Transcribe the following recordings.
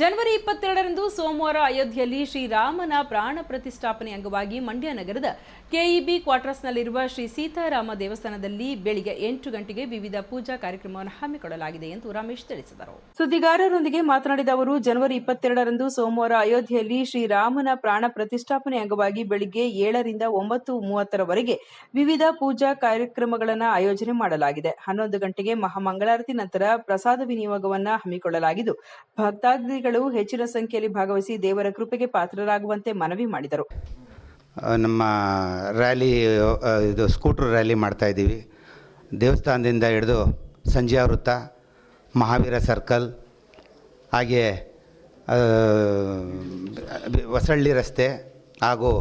ಜನವರಿ ಇಪ್ಪತ್ತೆರಡರಂದು ಸೋಮವಾರ ಅಯೋಧ್ಯೆಯಲ್ಲಿ ಶ್ರೀರಾಮನ ಪ್ರಾಣ ಪ್ರತಿಷ್ಠಾಪನೆ ಅಂಗವಾಗಿ ಮಂಡ್ಯ ನಗರದ ಕೆಇಬಿ ಕ್ವಾರ್ಟರ್ಸ್ನಲ್ಲಿರುವ ಶ್ರೀ ಸೀತಾರಾಮ ದೇವಸ್ಥಾನದಲ್ಲಿ ಬೆಳಿಗ್ಗೆ ಎಂಟು ಗಂಟೆಗೆ ವಿವಿಧ ಪೂಜಾ ಕಾರ್ಯಕ್ರಮವನ್ನು ಹಮ್ಮಿಕೊಳ್ಳಲಾಗಿದೆ ಎಂದು ರಮೇಶ್ ತಿಳಿಸಿದರು. ಸುದ್ದಿಗಾರರೊಂದಿಗೆ ಮಾತನಾಡಿದ ಅವರು, ಜನವರಿ ಇಪ್ಪತ್ತೆರಡರಂದು ಸೋಮವಾರ ಅಯೋಧ್ಯೆಯಲ್ಲಿ ಶ್ರೀರಾಮನ ಪ್ರಾಣ ಪ್ರತಿಷ್ಠಾಪನೆ ಅಂಗವಾಗಿ ಬೆಳಿಗ್ಗೆ ಏಳರಿಂದ ಒಂಬತ್ತು ಮೂವತ್ತರವರೆಗೆ ವಿವಿಧ ಪೂಜಾ ಕಾರ್ಯಕ್ರಮಗಳನ್ನು ಆಯೋಜನೆ ಮಾಡಲಾಗಿದೆ. ಹನ್ನೊಂದು ಗಂಟೆಗೆ ಮಹಾಮಂಗಳಾರತಿ ನಂತರ ಪ್ರಸಾದ ವಿನಿಯೋಗವನ್ನು ಹಮ್ಮಿಕೊಳ್ಳಲಾಗಿದ್ದು ಭಕ್ತಾದಿಗಳು ಹೆಚ್ಚಿನ ಸಂಖ್ಯೆಯಲ್ಲಿ ಭಾಗವಹಿಸಿ ದೇವರ ಕೃಪೆಗೆ ಪಾತ್ರರಾಗುವಂತೆ ಮನವಿ ಮಾಡಿದರು. ನಮ್ಮ ರ್ಯಾಲಿ ಇದು ಸ್ಕೂಟ್ರ್ ರ್ಯಾಲಿ ಮಾಡ್ತಾ ಇದ್ದೀವಿ. ದೇವಸ್ಥಾನದಿಂದ ಹಿಡಿದು ಸಂಜೆ ವೃತ್ತ ಮಹಾವೀರ ಸರ್ಕಲ್, ಹಾಗೆ ಹೊಸಳ್ಳಿ ರಸ್ತೆ ಹಾಗೂ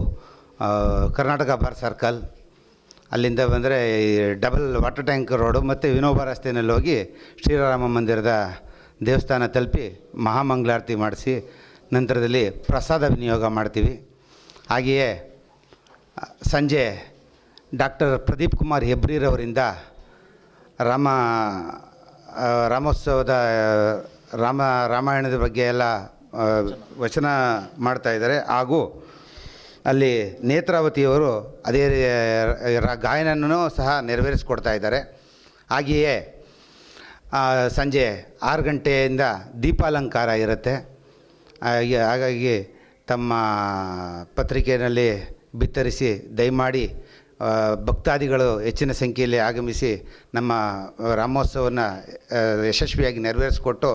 ಕರ್ನಾಟಕ ಬಾರ್ ಸರ್ಕಲ್, ಅಲ್ಲಿಂದ ಬಂದರೆ ಡಬಲ್ ವಾಟರ್ ಟ್ಯಾಂಕ್ ರೋಡು ಮತ್ತು ವಿನೋಬ ರಸ್ತೆಯಲ್ಲಿ ಹೋಗಿ ಶ್ರೀರಾಮ ಮಂದಿರದ ದೇವಸ್ಥಾನ ತಲುಪಿ ಮಹಾಮಂಗಳಾರತಿ ಮಾಡಿಸಿ ನಂತರದಲ್ಲಿ ಪ್ರಸಾದ ವಿನಿಯೋಗ ಮಾಡ್ತೀವಿ. ಹಾಗೆಯೇ ಸಂಜೆ ಡಾಕ್ಟರ್ ಪ್ರದೀಪ್ ಕುಮಾರ್ ಹೆಬ್ರಿರವರಿಂದ ರಾಮ ರಾಮೋತ್ಸವದ, ರಾಮ, ರಾಮಾಯಣದ ಬಗ್ಗೆ ಎಲ್ಲ ವಚನ ಮಾಡ್ತಾ ಇದ್ದಾರೆ. ಹಾಗೂ ಅಲ್ಲಿ ನೇತ್ರಾವತಿಯವರು ಅದೇ ಗಾಯನನೂ ಸಹ ನೆರವೇರಿಸ್ಕೊಡ್ತಾ ಇದ್ದಾರೆ. ಹಾಗೆಯೇ ಸಂಜೆ ಆರು ಗಂಟೆಯಿಂದ ದೀಪಾಲಂಕಾರ ಇರುತ್ತೆ. ಹಾಗೆ, ಹಾಗಾಗಿ ತಮ್ಮ ಪತ್ರಿಕೆಯಲ್ಲಿ ಬಿತ್ತರಿಸಿ, ದಯಮಾಡಿ ಭಕ್ತಾದಿಗಳು ಹೆಚ್ಚಿನ ಸಂಖ್ಯೆಯಲ್ಲಿ ಆಗಮಿಸಿ ನಮ್ಮ ರಾಮೋತ್ಸವವನ್ನು ಯಶಸ್ವಿಯಾಗಿ ನೆರವೇರಿಸ್ಕೊಟ್ಟು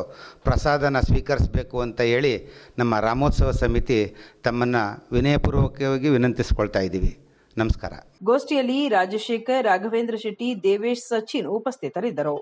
ಪ್ರಸಾದನ ಸ್ವೀಕರಿಸಬೇಕು ಅಂತ ಹೇಳಿ ನಮ್ಮ ರಾಮೋತ್ಸವ ಸಮಿತಿ ತಮ್ಮನ್ನು ವಿನಯಪೂರ್ವಕವಾಗಿ ವಿನಂತಿಸ್ಕೊಳ್ತಾ ಇದ್ದೀವಿ. ನಮಸ್ಕಾರ. ಗೋಷ್ಠಿಯಲ್ಲಿ ರಾಜಶೇಖರ್, ರಾಘವೇಂದ್ರ ಶೆಟ್ಟಿ, ದೇವೇಶ್ ಸಚಿನ್ ಉಪಸ್ಥಿತರಿದ್ದರು.